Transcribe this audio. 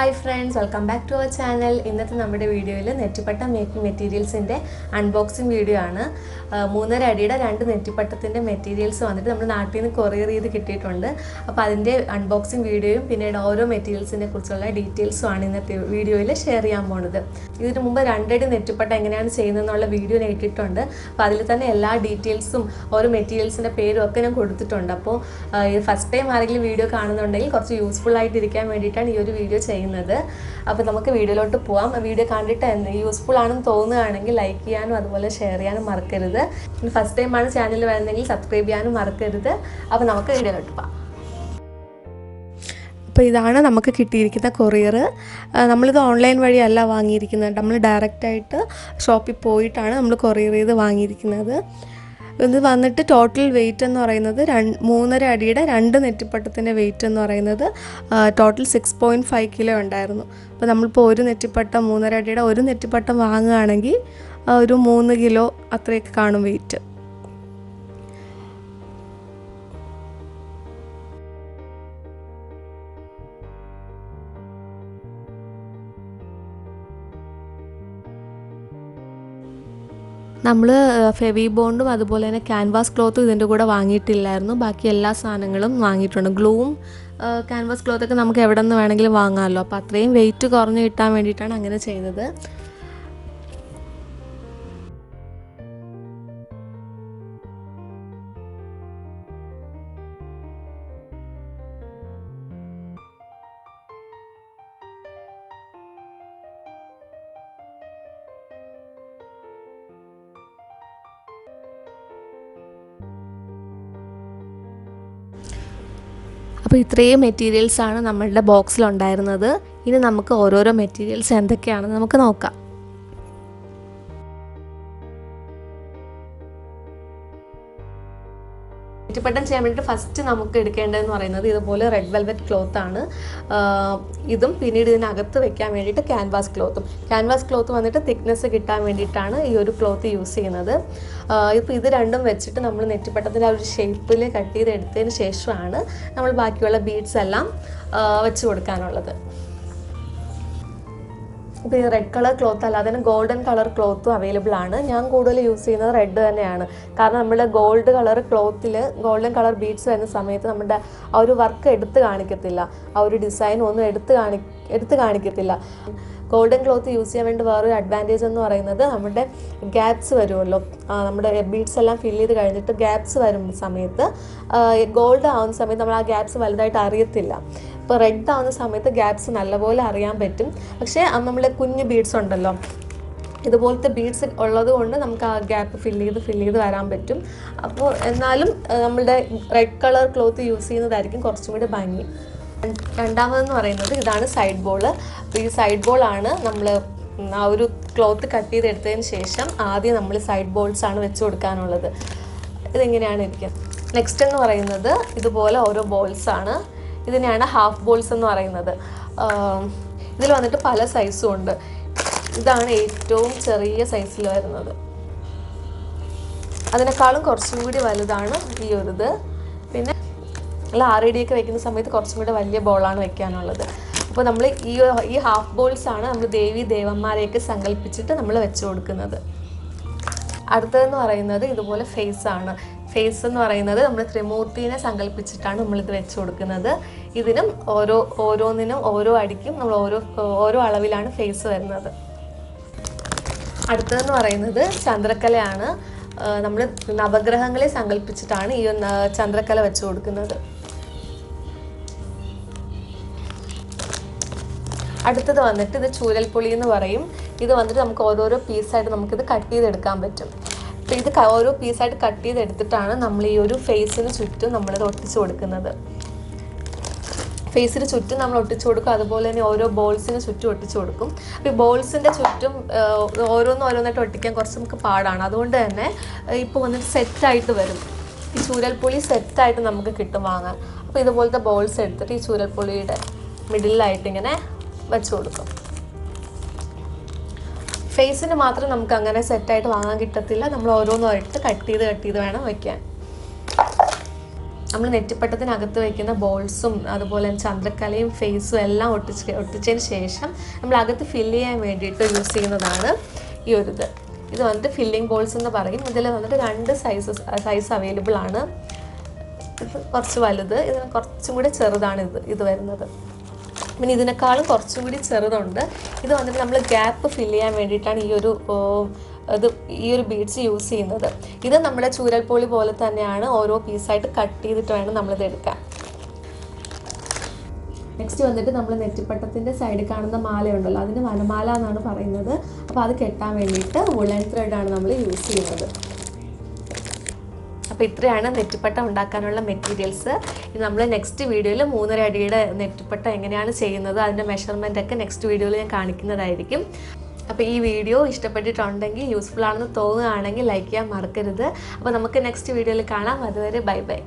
Hi friends welcome back to our channel ഇന്നത്തെ നമ്മുടെ വീഡിയോയിൽ നെറ്റിപ്പട്ട മേക്കിംഗ് മെറ്റീരിയൽസിന്റെ അൺബോക്സിങ് വീഡിയോ ആണ്. മൂന്നര അടിയുടെ രണ്ട് നെറ്റിപ്പട്ടത്തിന്റെ മെറ്റീരിയൽസ് വന്നിട്ട് നമ്മുടെ നാട്ടിൽ നിന്ന് കൊറിയർ ചെയ്ത് കിട്ടിയിട്ടുണ്ട്. അപ്പോൾ അതിന്റെ അൺബോക്സിങ് വീഡിയോയും പിന്നീട് ഓരോ മെറ്റീരിയൽസിനെ കുറിച്ചുള്ള ഡീറ്റെയിൽസും ആണ് ഇന്നത്തെ വീഡിയോയിൽ ഷെയർ ചെയ്യാൻ പോണത്. ഇതിന് മുമ്പ് രണ്ടടി നെറ്റിപ്പട്ട എങ്ങനെയാണ് ചെയ്യുന്നതെന്നുള്ള വീഡിയോ ഇട്ടിട്ടുണ്ട്. അപ്പോൾ അതിൽ തന്നെ എല്ലാ ഡീറ്റെയിൽസും ഓരോ മെറ്റീരിയൽസിന്റെ പേരും ഒക്കെ ഞാൻ കൊടുത്തിട്ടുണ്ട്. അപ്പോൾ ഫസ്റ്റ് ടൈം ആരെങ്കിലും വീഡിയോ കാണുന്നുണ്ടെങ്കിൽ കുറച്ച് യൂസ്ഫുൾ ആയിട്ടിരിക്കാൻ വേണ്ടിയിട്ടാണ് ഈ ഒരു വീഡിയോ ചെയ്യുന്നത്. അപ്പോൾ നമുക്ക് വീഡിയോയിലോട്ട് പോവാം. വീഡിയോ കണ്ടിട്ട് യൂസ്ഫുൾ ആണെന്ന് തോന്നുകയാണെങ്കിൽ ലൈക്ക് ചെയ്യാനും അതുപോലെ ഷെയർ ചെയ്യാനും മറക്കരുത്. ഫസ്റ്റ് ടൈം ആണ് ചാനൽ വരുന്നതെങ്കിൽ സബ്സ്ക്രൈബ് ചെയ്യാനും മറക്കരുത്. അപ്പോൾ നമുക്ക് വീഡിയോയിലോട്ട് പോവാം. അപ്പോൾ ഇതാണ് നമുക്ക് കിട്ടിയിരിക്കുന്ന കൊറിയർ നമ്മളിത് ഓൺലൈൻ വഴിയല്ല വാങ്ങിയിരിക്കുന്നത്. നമ്മൾ ഡയറക്റ്റായിട്ട് ഷോപ്പിൽ പോയിട്ടാണ് നമ്മൾ കൊറിയർ ചെയ്ത് വാങ്ങിയിരിക്കുന്നത്. ഇത് വന്നിട്ട് ടോട്ടൽ വെയിറ്റ് എന്ന് പറയുന്നത് മൂന്നര അടിയുടെ രണ്ട് നെറ്റിപ്പട്ടത്തിന്റെ വെയിറ്റ് എന്ന് പറയുന്നത് total six point five kilo ഉണ്ടായിരുന്നു. അപ്പോൾ നമ്മളിപ്പോൾ ഒരു നെറ്റിപ്പട്ടം മൂന്നര അടിയുടെ ഒരു നെറ്റിപ്പട്ടം വാങ്ങുകയാണെങ്കിൽ ഒരു മൂന്ന് കിലോ അത്രയൊക്കെ കാണും വെയിറ്റ് നമ്മൾ ഫെവി ബോണ്ടും അതുപോലെ തന്നെ ക്യാൻവാസ് ക്ലോത്തും ഇതിന്റെ കൂടെ വാങ്ങിയിട്ടില്ലായിരുന്നു. ബാക്കി എല്ലാ സാധനങ്ങളും വാങ്ങിയിട്ടുണ്ട്. ഗ്ലൂവും ക്യാൻവാസ് ക്ലോത്തൊക്കെ നമുക്ക് എവിടെ നിന്ന് വേണമെങ്കിലും വാങ്ങാമല്ലോ അപ്പോൾ അത്രയും വെയിറ്റ് കുറഞ്ഞ് കിട്ടാൻ വേണ്ടിയിട്ടാണ് അങ്ങനെ ചെയ്തത് അപ്പോൾ ഇത്രയും മെറ്റീരിയൽസാണ് നമ്മളുടെ ബോക്സിൽ ഉണ്ടായിരുന്നത്. ഇനി നമുക്ക് ഓരോരോ മെറ്റീരിയൽസ് എന്തൊക്കെയാണെന്ന് നമുക്ക് നോക്കാം. ചുറ്റുപട്ടം ചെയ്യാൻ വേണ്ടിയിട്ട് ഫസ്റ്റ് നമുക്ക് എടുക്കേണ്ടതെന്ന് പറയുന്നത് ഇതുപോലെ റെഡ് വെൽവെറ്റ് ക്ലോത്ത് ആണ്. ഇതും പിന്നീട് ഇതിനകത്ത് വെക്കാൻ വേണ്ടിയിട്ട് ക്യാൻവാസ് ക്ലോത്തും ക്യാൻവാസ് ക്ലോത്ത് വന്നിട്ട് തിക്നെസ് കിട്ടാൻ വേണ്ടിയിട്ടാണ് ഈ ഒരു ക്ലോത്ത് യൂസ് ചെയ്യുന്നത്. ഇപ്പോൾ ഇത് രണ്ടും വെച്ചിട്ട് നമ്മൾ നെറ്റിപ്പട്ടത്തിന്റെ ആ ഒരു ഷേപ്പിൽ കട്ട് ചെയ്ത് എടുത്തതിന് ശേഷമാണ് നമ്മൾ ബാക്കിയുള്ള ബീഡ്സ് എല്ലാം വെച്ച് കൊടുക്കാനുള്ളത്. ഇപ്പോൾ ഈ റെഡ് കളർ ക്ലോത്ത് അല്ല തന്നെ ഗോൾഡൻ കളർ ക്ലോത്തും അവൈലബിൾ ആണ്. ഞാൻ കൂടുതൽ യൂസ് ചെയ്യുന്നത് റെഡ് തന്നെയാണ്. കാരണം നമ്മുടെ ഗോൾഡ് കളർ ക്ലോത്തിൽ ഗോൾഡൻ കളർ ബീഡ്സ് വരുന്ന സമയത്ത് നമ്മുടെ ആ ഒരു വർക്ക് എടുത്ത് കാണിക്കത്തില്ല. ആ ഒരു ഡിസൈൻ ഒന്നും എടുത്ത് കാണി എടുത്ത് കാണിക്കത്തില്ല. ഗോൾഡൻ ക്ലോത്ത് യൂസ് ചെയ്യാൻ വേണ്ടി വേറൊരു അഡ്വാന്റേജ് എന്ന് പറയുന്നത് നമ്മുടെ ഗ്യാപ്സ് വരുമല്ലോ. നമ്മുടെ ബീഡ്സ് എല്ലാം ഫിൽ ചെയ്ത് കഴിഞ്ഞിട്ട് ഗ്യാപ്സ് വരുന്ന സമയത്ത് ഗോൾഡ് ആവുന്ന സമയത്ത് നമ്മൾ ആ ഗ്യാപ്സ് വലുതായിട്ട് അറിയത്തില്ല. ഇപ്പോൾ റെഡ് ആവുന്ന സമയത്ത് ഗ്യാപ്സ് നല്ലപോലെ അറിയാൻ പറ്റും. പക്ഷേ നമ്മൾ കുഞ്ഞ് ബീഡ്സ് ഉണ്ടല്ലോ. ഇതുപോലത്തെ ബീഡ്സ് ഉള്ളത് കൊണ്ട് നമുക്ക് ആ ഗ്യാപ്പ് ഫിൽ ചെയ്ത് ഫിൽ ചെയ്ത് വരാൻ പറ്റും. അപ്പോൾ എന്നാലും നമ്മുടെ റെഡ് കളർ ക്ലോത്ത് യൂസ് ചെയ്യുന്നതായിരിക്കും കുറച്ചും കൂടി ഭംഗി. രണ്ടാമതെന്ന് പറയുന്നത് ഇതാണ് സൈഡ് ബോൾ അപ്പോൾ ഈ സൈഡ് ബോളാണ് നമ്മൾ ആ ഒരു ക്ലോത്ത് കട്ട് ചെയ്തെടുത്തതിന് ശേഷം ആദ്യം നമ്മൾ സൈഡ് ബോൾസ് ആണ് വെച്ച് കൊടുക്കാനുള്ളത്. ഇതെങ്ങനെയാണ് ഇരിക്കുക നെക്സ്റ്റ് എന്ന് പറയുന്നത് ഇതുപോലെ ഓരോ ബോൾസ് ആണ്. ഇതിനെയാണ് ഹാഫ് ബോൾസ് എന്ന് പറയുന്നത്. ഇതിൽ വന്നിട്ട് പല സൈസും ഉണ്ട്. ഇതാണ് ഏറ്റവും ചെറിയ സൈസിൽ വരുന്നത്. അതിനേക്കാളും കുറച്ചും കൂടി വലുതാണ് ഈ ഒരു ഇത് പിന്നെ നമ്മൾ ആറടിയൊക്കെ വെക്കുന്ന സമയത്ത് കുറച്ചും കൂടി വലിയ ബോളാണ് വെക്കാനുള്ളത്. അപ്പോൾ നമ്മൾ ഈ ഈ ഹാഫ് ബോൾസ് ആണ് നമ്മൾ ദേവി ദേവന്മാരെയൊക്കെ സങ്കല്പിച്ചിട്ട് നമ്മൾ വെച്ച് കൊടുക്കുന്നത്. അടുത്തതെന്ന് പറയുന്നത് ഇതുപോലെ ഫേസ് ആണ്. ഫേസ് എന്ന് പറയുന്നത് നമ്മൾ ത്രിമൂർത്തിനെ സങ്കല്പിച്ചിട്ടാണ് നമ്മളിത് വെച്ച് കൊടുക്കുന്നത്. ഇതിനും ഓരോ ഓരോന്നിനും ഓരോ അടിക്കും നമ്മൾ ഓരോ ഓരോ അളവിലാണ് ഫേസ് വരുന്നത്. അടുത്തതെന്ന് പറയുന്നത് ചന്ദ്രക്കലയാണ്. നമ്മൾ നവഗ്രഹങ്ങളെ സങ്കല്പിച്ചിട്ടാണ് ഈ ചന്ദ്രക്കല വെച്ച് കൊടുക്കുന്നത്. അടുത്തത് വന്നിട്ട് ഇത് ചൂരൽപ്പൊളി എന്ന് പറയും. ഇത് വന്നിട്ട് നമുക്ക് ഓരോരോ പീസായിട്ട് നമുക്കിത് കട്ട് ചെയ്തെടുക്കാൻ പറ്റും. അപ്പോൾ ഇത് ഓരോ പീസായിട്ട് കട്ട് ചെയ്തെടുത്തിട്ടാണ് നമ്മൾ ഈ ഒരു ഫേസിന് ചുറ്റും ഇത് ഒട്ടിച്ചു കൊടുക്കുന്നത്. ഫേസിന് ചുറ്റും നമ്മൾ ഒട്ടിച്ചു കൊടുക്കും. അതുപോലെ തന്നെ ഓരോ ബോൾസിന് ചുറ്റും ഒട്ടിച്ചു കൊടുക്കും. അപ്പോൾ ഈ ബോൾസിന്റെ ചുറ്റും ഓരോന്നും ഓരോന്നായിട്ട് ഒട്ടിക്കാൻ കുറച്ച് നമുക്ക് പാടാണ്. അതുകൊണ്ട് തന്നെ ഇപ്പോൾ വന്നിട്ട് സെറ്റായിട്ട് വരും. ഈ ചൂരൽപ്പൊളി സെറ്റായിട്ട് നമുക്ക് കിട്ടും വാങ്ങാൻ. അപ്പോൾ ഇതുപോലത്തെ ബോൾസ് എടുത്തിട്ട് ഈ ചൂരൽപ്പൊളിയുടെ മിഡിലായിട്ട് ഇങ്ങനെ വെച്ച് കൊടുക്കും. ഫേസിന് മാത്രം നമുക്ക് അങ്ങനെ സെറ്റായിട്ട് വാങ്ങാൻ കിട്ടത്തില്ല. നമ്മൾ ഓരോന്നായിട്ട് കട്ട് ചെയ്ത് കട്ട് ചെയ്ത് വേണം വയ്ക്കാൻ നമ്മൾ നെറ്റിപ്പട്ടത്തിനകത്ത് വയ്ക്കുന്ന ബോൾസും അതുപോലെ ചന്ദ്രക്കലയും ഫേസും എല്ലാം ഒട്ടിച്ച് ഒട്ടിച്ചതിന് ശേഷം നമ്മൾ അകത്ത് ഫില്ല് ചെയ്യാൻ വേണ്ടിയിട്ട് യൂസ് ചെയ്യുന്നതാണ് ഈ ഒരു ഇത്. ഇത് വന്നിട്ട് ഫില്ലിംഗ് ബോൾസ് എന്ന് പറയും. ഇതിൽ വന്നിട്ട് രണ്ട് സൈസസ് സൈസ് അവൈലബിൾ ആണ്. ഇത് കുറച്ച് വലുത് ഇതിന് കുറച്ചും കൂടി ചെറുതാണ് ഇത് ഇത് വരുന്നത്. പിന്നെ ഇതിനേക്കാളും കുറച്ചും കൂടി ചെറുതുണ്ട്. ഇത് വന്നിട്ട് നമ്മൾ ഗ്യാപ്പ് ഫിൽ ചെയ്യാൻ വേണ്ടിയിട്ടാണ് ഈ ഒരു അത് ഈ ഒരു ബീഡ്സ് യൂസ് ചെയ്യുന്നത്. ഇത് നമ്മുടെ ചൂരൽപോളി പോലെ തന്നെയാണ് ഓരോ പീസായിട്ട് കട്ട് ചെയ്തിട്ട് വേണം നമ്മളിത് എടുക്കാൻ. നെക്സ്റ്റ് വന്നിട്ട് നമ്മൾ നെറ്റിപ്പട്ടത്തിന്റെ സൈഡിൽ കാണുന്ന മാലയുണ്ടല്ലോ അതിന് വനമാല എന്നാണ് പറയുന്നത്. അപ്പോൾ അത് കെട്ടാൻ വേണ്ടിയിട്ട് വുളൻ ത്രെഡാണ് നമ്മൾ യൂസ് ചെയ്യുന്നത്. അപ്പോൾ ഇത്രയാണ് നെറ്റിപ്പട്ട ഉണ്ടാക്കാനുള്ള മെറ്റീരിയൽസ് നമ്മൾ നെക്സ്റ്റ് വീഡിയോയിൽ മൂന്നര അടിയുടെ നെറ്റിപ്പട്ട എങ്ങനെയാണ് ചെയ്യുന്നത് അതിന്റെ മെഷർമെന്റ് ഒക്കെ നെക്സ്റ്റ് വീഡിയോയിൽ ഞാൻ കാണിക്കുന്നതായിരിക്കും. അപ്പോൾ ഈ വീഡിയോ ഇഷ്ടപ്പെട്ടിട്ടുണ്ടെങ്കിൽ യൂസ്ഫുൾ ആണെന്ന് തോന്നുകയാണെങ്കിൽ ലൈക്ക് ചെയ്യാൻ മറക്കരുത്. അപ്പോൾ നമുക്ക് നെക്സ്റ്റ് വീഡിയോയിൽ കാണാം. അതുവരെ ബൈ ബൈ